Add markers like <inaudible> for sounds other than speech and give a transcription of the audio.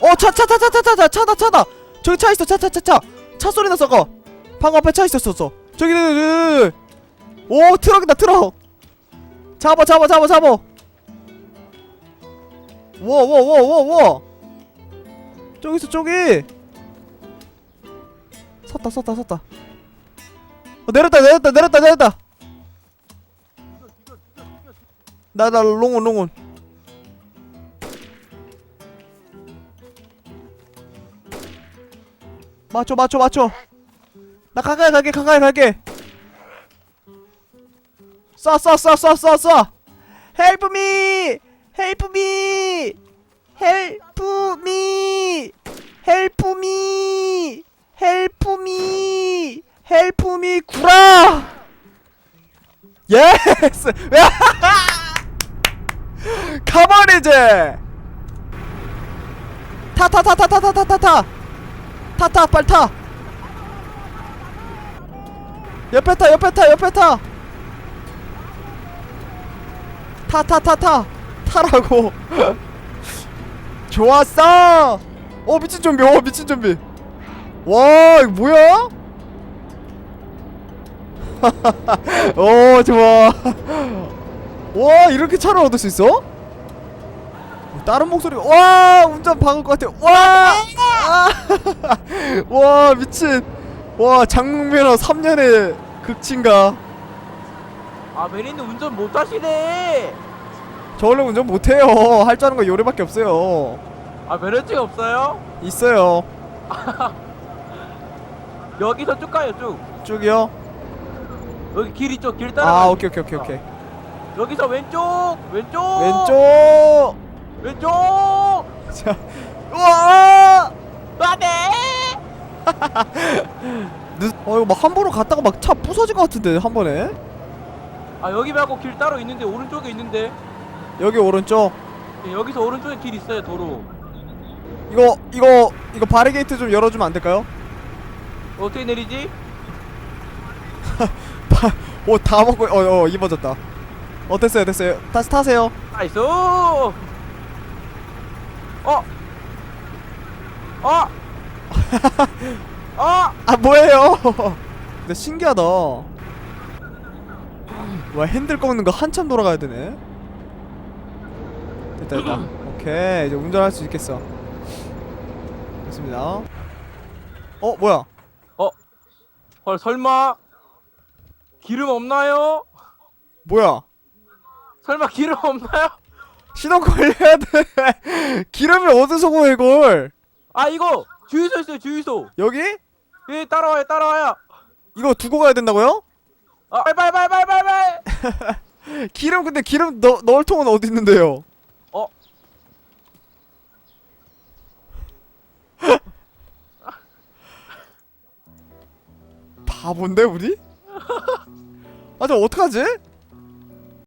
어 차 차 차 차 차 차 차 차다 차다. 저기 차 있어 차 차 차 차. 차 소리 났어 거. 방금 앞에 차 있었어. 저기 저기. 오 트럭이다 트럭. 잡아 잡아 잡아 잡아. 워워워워워 저기 있어 저기. 섰다 섰다 섰다. 어, 내렸다 내렸다 내렸다 내렸다. 나 나 롱온 롱온 맞춰 맞춰 맞춰. 나 가까이 갈게 가까이 갈게. 쏴 쏴 쏴 쏴 쏴쏴. 헬프 미 헬프 미 헬프 미 헬프 미 헬프 미 헬프 미 구라! 예스 가버리지 타타타타타타타타 타 타 빨리 타. 옆에 타 옆에 타 옆에 타. 타 타 타 타. 타라고. <laughs> 좋았어! 어 미친 좀비 어 미친 좀비. 와 이거 뭐야? 오 <laughs> 좋아. 와 이렇게 차를 얻을 수 있어? 다른 목소리가 와 운전 방을 것 같아. 와 아, <laughs> 와 미친. 와 장롱면허 3년의 극친가? 아 메리는 운전 못하시네. 저 원래 운전 못해요. 할 줄 아는 거 요리밖에 없어요. 아 면허증 없어요? 있어요. <laughs> 여기서 쭉 가요 쭉. 쭉이요? 여기 길 있죠 길 따라 아. 오케이 오케이 오케이 오케이. 여기서 왼쪽 왼쪽. 왼쪽! 왼쪽! 자 <laughs> 우와. 어 이거 막 함부로 갔다가 막 차 부서질 것 같은데 한 번에? 아 여기 말고 길 따로 있는데 오른쪽에 있는데. 여기 오른쪽? 예, 여기서 오른쪽에 길 있어요 도로. 이거 이거 이거 바리게이트 좀 열어주면 안 될까요? 어떻게 내리지? <laughs> 오다 먹고 어 어 입어졌다. 어땠어요 됐어요. 다시 타세요. 나이스! 어! 어! <laughs> 어! 아 뭐예요? <laughs> 근데 신기하다. 와 핸들 꺾는 거 한참 돌아가야 되네. 됐다 됐다. <clears throat> 오케이 이제 운전할 수 있겠어. 됐습니다. 어 뭐야? 헐 설마 기름 없나요? 뭐야? 설마 기름 없나요? 시동 걸려야 돼. <laughs> 기름을 어디서 구해 이걸? 아 이거 주유소 있어요 주유소 여기? 예 따라와요 따라와요 이거 두고 가야 된다고요? 아 빨빨빨빨빨빨 <laughs> 기름 근데 기름 넣, 넣을 통은 어디 있는데요? 어? 바본데 우리? <laughs> 아 저 어떡하지?